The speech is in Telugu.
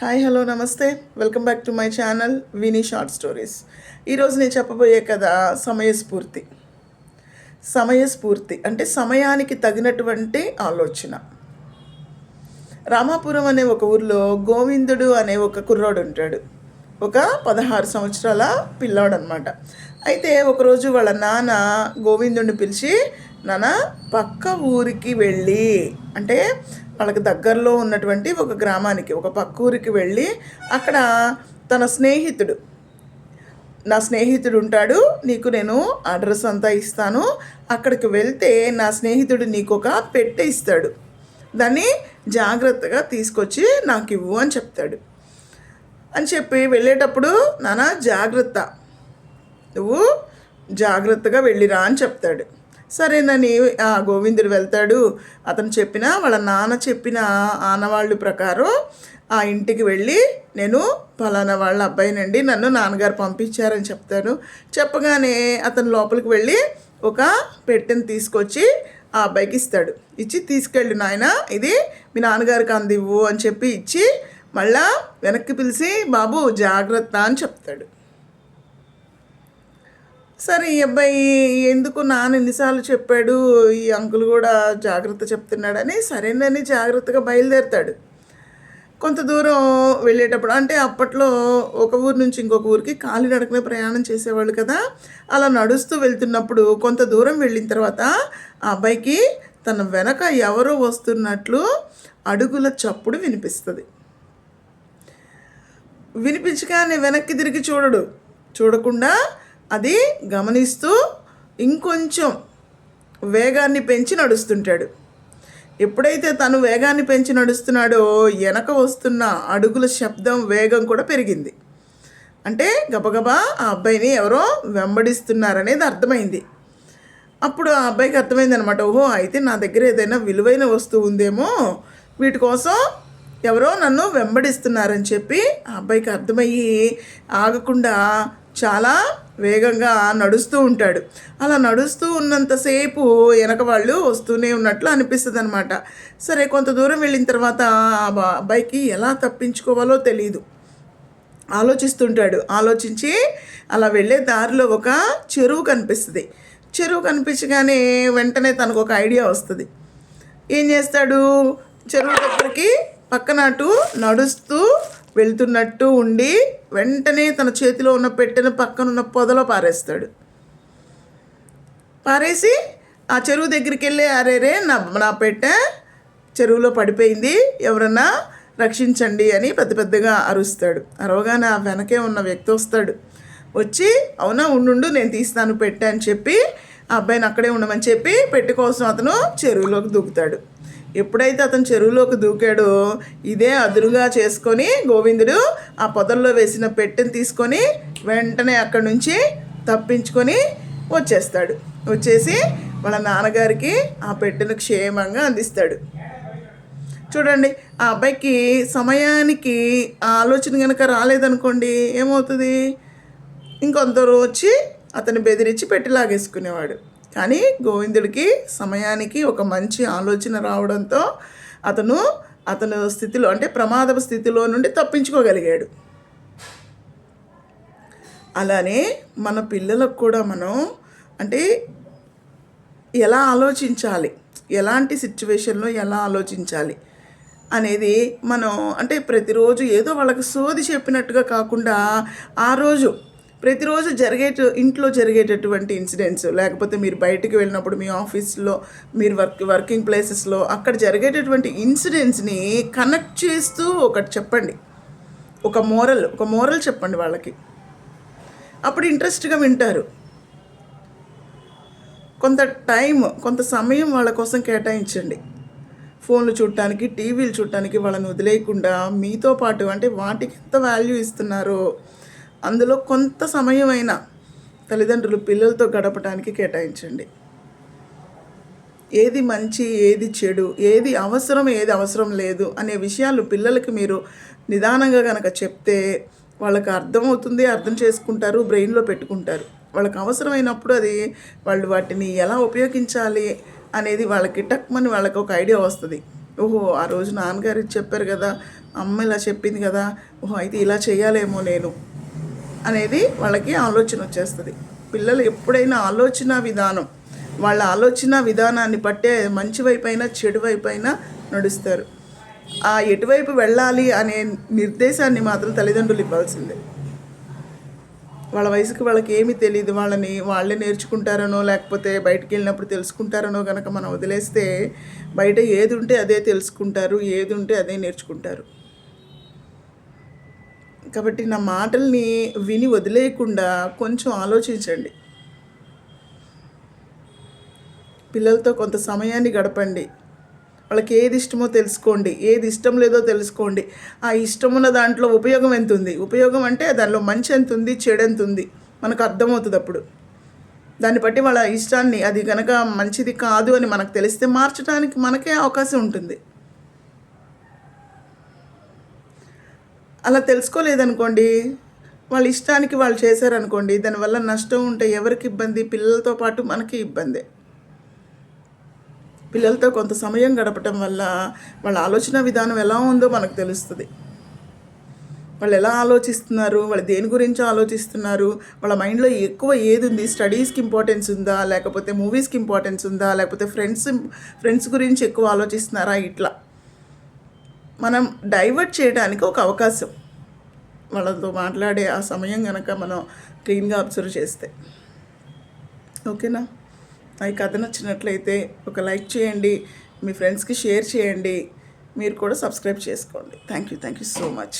హాయ్ హలో నమస్తే. Welcome back to my channel Vini short stories. ఈరోజు నేను చెప్పబోయే కథ సమయస్ఫూర్తి సమయస్ఫూర్తి అంటే సమయానికి తగినటువంటి ఆలోచన. రామాపురం అనే ఒక ఊర్లో గోవిందుడు అనే ఒక కుర్రాడు ఉంటాడు. ఒక పదహారు సంవత్సరాల పిల్లాడు అనమాట అయితే ఒకరోజు వాళ్ళ నాన్న గోవిందుడిని పిలిచి నాన్న పక్క ఊరికి వెళ్ళి. అంటే వాళ్ళకి దగ్గరలో ఉన్నటువంటి ఒక గ్రామానికి ఒక పక్క ఊరికి వెళ్ళి అక్కడ తన స్నేహితుడు నా స్నేహితుడు ఉంటాడు నీకు నేను అడ్రస్ అంతా ఇస్తాను. అక్కడికి వెళ్తే నా స్నేహితుడు నీకు ఒక పెట్టె ఇస్తాడు. దాన్ని జాగ్రత్తగా తీసుకొచ్చి నాకు ఇవ్వు అని చెప్తాడు. అని చెప్పి వెళ్ళేటప్పుడు నాన్న జాగ్రత్త. నువ్వు జాగ్రత్తగా వెళ్ళిరా అని చెప్తాడు. సరేనని ఆ గోవిందుడు వెళ్తాడు. అతను చెప్పిన వాళ్ళ నాన్న చెప్పిన ఆనవాళ్ళు ప్రకారం ఆ ఇంటికి వెళ్ళి నేను ఫలానా వాళ్ళ అబ్బాయినండి నన్ను నాన్నగారు పంపించారని చెప్తాను చెప్పగానే అతను లోపలికి వెళ్ళి ఒక పెట్టెను తీసుకొచ్చి ఆ అబ్బాయికి ఇస్తాడు. ఇచ్చి తీసుకెళ్ళు నాయన ఇది మీ నాన్నగారికి అందివ్వు అని చెప్పి ఇచ్చి మళ్ళా వెనక్కి పిలిచి బాబు జాగ్రత్త అని చెప్తాడు. సరే ఈ అబ్బాయి ఎందుకు నాన్న ఎన్నిసార్లు చెప్పాడు? ఈ అంకుల్ కూడా జాగ్రత్త చెప్తున్నాడని సరేనని జాగ్రత్తగా బయలుదేరుతాడు. కొంత దూరం వెళ్ళేటప్పుడు అంటే అప్పట్లో ఒక ఊరు నుంచి ఇంకొక ఊరికి కాలినడకనే ప్రయాణం చేసేవాళ్ళు కదా. అలా నడుస్తూ వెళ్తున్నప్పుడు కొంత దూరం వెళ్ళిన తర్వాత ఆ అబ్బాయికి తన వెనక ఎవరో వస్తున్నట్లు అడుగుల చప్పుడు వినిపిస్తుంది. వినిపించగానే వెనక్కి తిరిగి చూడడు. చూడకుండా అది గమనిస్తూ ఇంకొంచెం వేగాన్ని పెంచి నడుస్తుంటాడు. ఎప్పుడైతే తను వేగాన్ని పెంచి నడుస్తున్నాడో వెనక వస్తున్న అడుగుల శబ్దం వేగం కూడా పెరిగింది. అంటే గబగబా ఆ అబ్బాయిని ఎవరో వెంబడిస్తున్నారనేది అర్థమైంది. అప్పుడు ఆ అబ్బాయికి అర్థమైంది అనమాట ఓహో అయితే నా దగ్గర ఏదైనా విలువైన వస్తువు ఉందేమో వీటి కోసం ఎవరో నన్ను వెంబడిస్తున్నారని చెప్పి ఆ అబ్బాయికి అర్థమయ్యి ఆగకుండా చాలా వేగంగా నడుస్తూ ఉంటాడు. అలా నడుస్తూ ఉన్నంతసేపు వెనక వాళ్ళు వస్తూనే ఉన్నట్లు అనిపిస్తుంది అనమాట సరే కొంత దూరం వెళ్ళిన తర్వాత ఆ బా- అబ్బాయికి ఎలా తప్పించుకోవాలో తెలియదు ఆలోచిస్తుంటాడు. ఆలోచించి అలా వెళ్ళే దారిలో ఒక చెరువు కనిపిస్తుంది. చెరువు కనిపించగానే వెంటనే తనకు ఒక ఐడియా వస్తుంది. ఏం చేస్తాడు? చెరువు దగ్గరికి పక్కన అటు నడుస్తూ వెళ్తున్నట్టు ఉండి వెంటనే తన చేతిలో ఉన్న పెట్టెను పక్కన ఉన్న పొదలో పారేస్తాడు. పారేసి ఆ చెరువు దగ్గరికి వెళ్ళి అరేరే నా నా పెట్టె చెరువులో పడిపోయింది ఎవరన్నా రక్షించండి అని పెద్ద పెద్దగా అరుస్తాడు. అరవగానే ఆ వెనకే ఉన్న వ్యక్తి వస్తాడు. వచ్చి అవునా ఉండు నేను తీస్తాను పెట్టే అని చెప్పి ఆ అబ్బాయిని అక్కడే ఉండమని చెప్పి పెట్టి కోసం అతను చెరువులోకి దూకుతాడు. ఎప్పుడైతే అతను చెరువులోకి దూకాడో ఇదే అదురుగా చేసుకొని గోవిందుడు ఆ పొదల్లో వేసిన పెట్టెని తీసుకొని వెంటనే అక్కడి నుంచి తప్పించుకొని వచ్చేస్తాడు. వచ్చేసి వాళ్ళ నాన్నగారికి ఆ పెట్టెను క్షేమంగా అందిస్తాడు. చూడండి ఆ అబ్బాయికి సమయానికి ఆ ఆలోచన కనుక రాలేదనుకోండి ఏమవుతుంది? ఇంకొందరు వచ్చి అతను బెదిరించి పెట్టి లాగేసుకునేవాడు. కానీ గోవిందుడికి సమయానికి ఒక మంచి ఆలోచన రావడంతో అతను అతను స్థితిలో అంటే ప్రమాదపు స్థితిలో నుండి తప్పించుకోగలిగాడు. అలానే మన పిల్లలకు కూడా మనం అంటే ఎలా ఆలోచించాలి? ఎలాంటి సిచ్యువేషన్లో ఎలా ఆలోచించాలి? అనేది మనం అంటే ప్రతిరోజు ఏదో వాళ్ళకి సోది చెప్పినట్టుగా కాకుండా ఆ రోజు ప్రతిరోజు జరిగేట ఇంట్లో జరిగేటటువంటి ఇన్సిడెంట్స్ లేకపోతే మీరు బయటికి వెళ్ళినప్పుడు మీ ఆఫీస్లో మీరు వర్క్ వర్కింగ్ ప్లేసెస్లో అక్కడ జరిగేటటువంటి ఇన్సిడెంట్స్ని కనెక్ట్ చేస్తూ ఒకటి చెప్పండి. ఒక మోరల్ ఒక మోరల్ చెప్పండి వాళ్ళకి. అప్పుడు ఇంట్రెస్ట్గా వింటారు. కొంత టైం కొంత సమయం వాళ్ళ కోసం కేటాయించండి. ఫోన్లు చూడటానికి టీవీలు చూడటానికి వాళ్ళని వదిలేయకుండా మీతో పాటు అంటే వాటికి ఎంత వాల్యూ ఇస్తున్నారో అందులో కొంత సమయమైనా తల్లిదండ్రులు పిల్లలతో గడపడానికి కేటాయించండి. ఏది మంచి ఏది చెడు ఏది అవసరం ఏది అవసరం లేదు అనే విషయాలు పిల్లలకి మీరు నిదానంగా కనుక చెప్తే వాళ్ళకి అర్థమవుతుంది అర్థం చేసుకుంటారు బ్రెయిన్లో పెట్టుకుంటారు. వాళ్ళకి అవసరమైనప్పుడు అది వాళ్ళు వాటిని ఎలా ఉపయోగించాలి అనేది వాళ్ళకి టక్మని వాళ్ళకి ఒక ఐడియా వస్తుంది. ఓహో ఆ రోజు నాన్నగారు చెప్పారు కదా అమ్మ ఇలా చెప్పింది కదా ఓహో అయితే ఇలా చేయాలేమో నేను. అనేది వాళ్ళకి ఆలోచన వచ్చేస్తుంది. పిల్లలు ఎప్పుడైనా ఆలోచన విధానం వాళ్ళ ఆలోచన విధానాన్ని బట్టే మంచి వైపు అయినా చెడు వైపు అయినా నడుస్తారు. ఆ ఎటువైపు వెళ్ళాలి అనే నిర్దేశాన్ని మాత్రం తల్లిదండ్రులు ఇవ్వాల్సిందే. వాళ్ళ వయసుకి వాళ్ళకి ఏమీ తెలియదు వాళ్ళని వాళ్ళే నేర్చుకుంటారనో లేకపోతే బయటకు వెళ్ళినప్పుడు తెలుసుకుంటారనో కనుక మనం వదిలేస్తే బయట ఏది ఉంటే అదే తెలుసుకుంటారు ఏది ఉంటే అదే నేర్చుకుంటారు. కాబట్టి నా మాటల్ని విని వదిలేయకుండా కొంచెం ఆలోచించండి. పిల్లలతో కొంత సమయాన్ని గడపండి. వాళ్ళకి ఏది ఇష్టమో తెలుసుకోండి. ఏది ఇష్టం లేదో తెలుసుకోండి. ఆ ఇష్టం ఉన్న దాంట్లో ఉపయోగం ఎంత ఉంది ఉపయోగం అంటే దానిలో మంచి ఎంత ఉంది చెడు ఎంత ఉంది? మనకు అర్థమవుతుంది అప్పుడు. దాన్ని బట్టి వాళ్ళ ఇష్టాన్ని అది కనుక మంచిది కాదు అని మనకు తెలిస్తే మార్చడానికి మనకే అవకాశం ఉంటుంది. అలా తెలుసుకోలేదనుకోండి. వాళ్ళ ఇష్టానికి వాళ్ళు చేశారనుకోండి దానివల్ల నష్టం ఉంటే ఎవరికి ఇబ్బంది? పిల్లలతో పాటు మనకి ఇబ్బందే. పిల్లలతో కొంత సమయం గడపటం వల్ల వాళ్ళ ఆలోచన విధానం ఎలా ఉందో మనకు తెలుస్తుంది. వాళ్ళు ఎలా ఆలోచిస్తున్నారు? వాళ్ళు దేని గురించి ఆలోచిస్తున్నారు? వాళ్ళ మైండ్లో ఎక్కువ ఏది ఉంది స్టడీస్కి ఇంపార్టెన్స్ ఉందా? లేకపోతే మూవీస్కి ఇంపార్టెన్స్ ఉందా? లేకపోతే ఫ్రెండ్స్ ఫ్రెండ్స్ గురించి ఎక్కువ ఆలోచిస్తున్నారా? ఇట్లా. మనం డైవర్ట్ చేయడానికి ఒక అవకాశం. వాళ్ళతో మాట్లాడే ఆ సమయం కనుక మనం క్లీన్గా అబ్జర్వ్ చేస్తే. ఓకేనా? ఈ కథ నచ్చినట్లయితే ఒక లైక్ చేయండి మీ ఫ్రెండ్స్కి షేర్ చేయండి మీరు కూడా సబ్స్క్రైబ్ చేసుకోండి. Thank you thank you so much